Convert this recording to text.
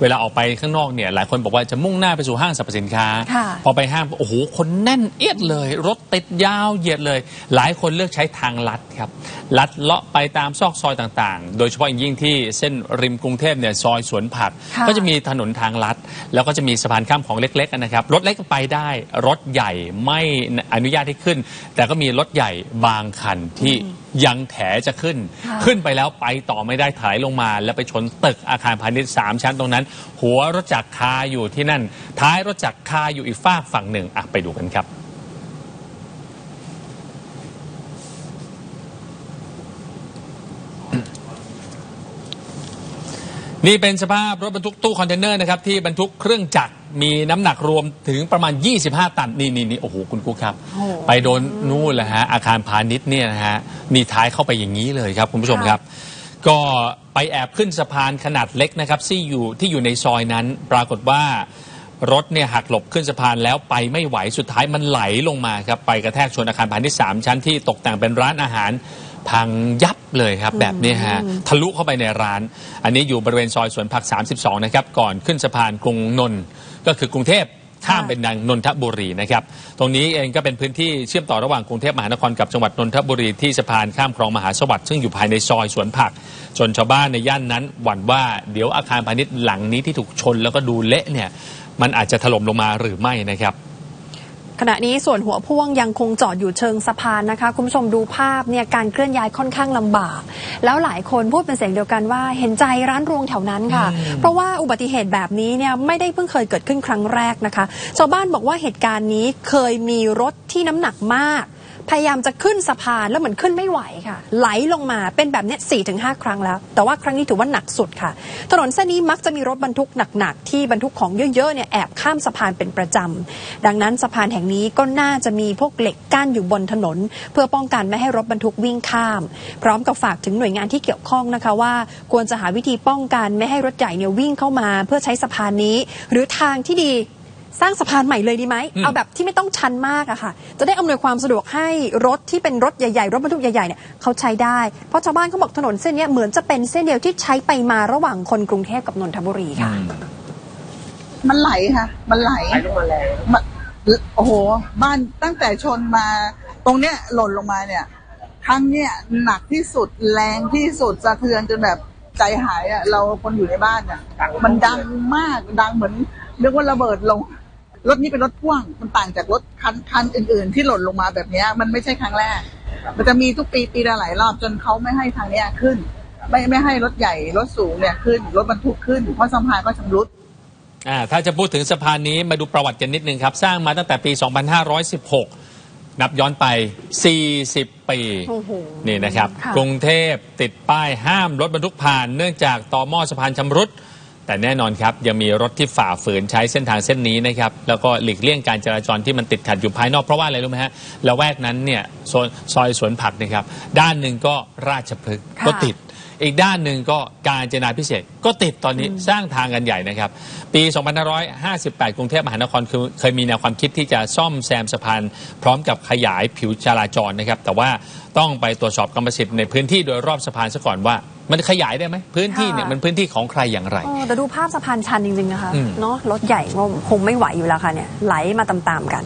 เวลาออกไปข้างนอกเนี่ยหลายคนบอกว่าจะมุ่งหน้าไปสู่ห้างสรรพสินค้าค่ะพอไปห้างโอ้โหคนแน่นเอียดเลย รถติดยาวเหยียดเลย หลายคนเลือกใช้ทางลัดครับลัดเลาะไปตามซอกซอยต่างๆ โดยเฉพาะอย่างยิ่งที่เส้นริมกรุงเทพเนี่ยซอยสวนผักค่ะก็จะมีถนนทางลัด แล้วก็จะมีสะพานข้ามของเล็กๆนะครับรถเล็กก็ไปได้รถใหญ่ไม่อนุญาตให้ขึ้น แต่ก็มีรถใหญ่บางคันที่ ยังแถจะขึ้นค่ะขึ้นไปแล้วไปต่อไม่ได้ถลายลงมา แล้วไปชนตึกอาคารพาณิชย์สามชั้นตรงนั้น หัวรถจักรคาอยู่ที่นั่น ท้ายรถจักรคาอยู่อีกฝากฝั่งหนึ่งอะไปดูกันครับนี่เป็นสภาพรถบรรทุกตู้คอนเทนเนอร์นะครับที่บรรทุกเครื่องจักร มีน้ำหนักรวมถึงประมาณ 25 ตันนี่นี่นี่โอ้โหคุณกุ๊กครับ โอ้ไปโดนนู่นแหละฮะอาคารพาณิชย์เนี่ยนะฮะนี่ท้ายเข้าไปอย่างนี้เลยครับคุณผู้ชมครับ ก็ไปแอบขึ้นสะพานขนาดเล็กนะครับที่อยู่ที่อยู่ในซอยนั้น ปรากฏว่ารถเนี่ยหักหลบขึ้นสะพานแล้วไปไม่ไหวสุดท้ายมันไหลลงมาครับไปกระแทกชนอาคารพาณิชย์สามชั้นที่ตกแต่งเป็นร้านอาหาร พังยับเลยครับ แบบนี้ฮะทะลุเข้าไปในร้าน อันนี้อยู่บริเวณซอยสวนผัก 32 นะครับ ก่อนขึ้นสะพานกรุงนนท์ก็คือกรุงเทพข้ามเป็นนางนนทบุรีนะครับ ตรงนี้เองก็เป็นพื้นที่เชื่อมต่อระหว่างกรุงเทพมหานครกับจังหวัดนนทบุรีที่สะพานข้ามคลองมหาสวัสดิ์ซึ่งอยู่ภายในซอยสวนผัก จนชาวบ้านในย่านนั้น หวั่นว่าเดี๋ยวอาคารพาณิชย์หลังนี้ที่ถูกชนแล้วก็ดูเละเนี่ยมันอาจจะถล่มลงมาหรือไม่นะครับข ณะนี้ส่วนหัวพ่วงยังคงจอดอยู่เชิงสะพานนะคะ คุณผู้ชมดูภาพเนี่ยการเคลื่อนย้ายค่อนข้างลำบาก แล้วหลายคนพูดเป็นเสียงเดียวกันว่า เห็นใจร้านรวงแถวนั้นค่ะ เพราะว่าอุบัติเหตุแบบนี้เนี่ยไม่ได้เพิ่งเคยเกิดขึ้นครั้งแรกนะคะ ชาวบ้านบอกว่าเหตุการณ์นี้เคยมีรถที่น้ำหนักมาก พยายามจะขึ้นสะพานแล้วเหมือนขึ้นไม่ไหวค่ะ ไหลลงมาเป็นแบบนี้สี่ถึงห้าครั้งแล้ว แต่ว่าครั้งนี้ถือว่าหนักสุดค่ะ ถนนเส้นนี้มักจะมีรถบรรทุกหนักๆที่บรรทุกของเยอะๆเนี่ยแอบข้ามสะพานเป็นประจำดังนั้นสะพานแห่งนี้ก็น่าจะมีพวกเหล็กกั้นอยู่บนถนน เพื่อป้องกันไม่ให้รถบรรทุกวิ่งข้าม พร้อมกับฝากถึงหน่วยงานที่เกี่ยวข้องนะคะว่า ควรจะหาวิธีป้องกันไม่ให้รถใหญ่เนี่ยวิ่งเข้ามา เพื่อใช้สะพานนี้ หรือทางที่ดี สร้างสะพานใหม่เลยดีไหมอืมเอาแบบที่ไม่ต้องชันมากอะค่ะ จะได้อำนวยความสะดวกให้รถที่เป็นรถใหญ่ๆ รถบรรทุกใหญ่ๆเนี่ยเขาใช้ได้ เพราะชาวบ้านเขาบอกถนนเส้นเนี้ยเหมือนจะเป็นเส้นเดียวที่ใช้ไปมาระหว่างคนกรุงเทพกับนนทบุรีค่ะ มันไหลค่ะ มันไหลไหลลงมาแรงโอ้โห บ้านตั้งแต่ชนมา ตรงเนี้ยหล่นลงมาเนี่ย ครั้งเนี้ยหนักที่สุดแรงที่สุดสะเทือนจนแบบใจหายอะ เราคนอยู่ในบ้านอะ มันดังมากดังเหมือนเรียกว่าระเบิดลง รถนี้เป็นรถพ่วงมันต่างจากรถคันคันอื่น ๆ ที่หล่นลงมาแบบเนี้ยมันไม่ใช่ครั้งแรก มันจะมีทุกปีปีละหลายรอบจนเขาไม่ให้ทางเนี้ยขึ้น ไม่ไม่ให้รถใหญ่รถสูงเนี่ยขึ้น รถบรรทุกขึ้น เพราะสะพานก็ชำรุดอ่าถ้าจะพูดถึงสะพานนี้มาดูประวัติกันนิดนึงครับ สร้างมาตั้งแต่ปี 2516 นับย้อนไป 40 ปีโอ้โหนี่นะครับค่ะกรุงเทพติดป้ายห้ามรถบรรทุกผ่าน เนื่องจากต่อหม้อสะพานชำรุด แต่แน่นอนครับ ยังมีรถที่ฝ่าฝืนใช้เส้นทางเส้นนี้นะครับแล้วก็หลีกเลี่ยงการจราจรที่มันติดขัดอยู่ภายนอกเพราะว่าอะไรรู้ไหมฮะละแวกนั้นเนี่ยโซนซอยสวนผักนะครับด้านหนึ่งก็ราชพฤกษ์ค่ะก็ติด อีกด้านหนึ่งก็การจนาพิเศษกก็ติดตอนนี้สร้างทางกันใหญ่นะครับ ปี 2558 กรุงเทพมหานครคือเคยมีแนวความคิดที่จะซ่อมแซมสะพานพร้อมกับขยายผิวจราจรนะครับ แต่ว่าต้องไปตรวจสอบกรรมสิทธิ์ในพื้นที่โดยรอบสะพานซะก่อนว่า มันขยายได้ไหมพื้นที่เนี่ยค่ะมันพื้นที่ของใครอย่างไรเออแต่ดูภาพสะพานชันจริงๆนะคะอืมเนาะรถใหญ่ก็คงไม่ไหวอยู่แล้วค่ะเนี่ยไหลมาตามๆกัน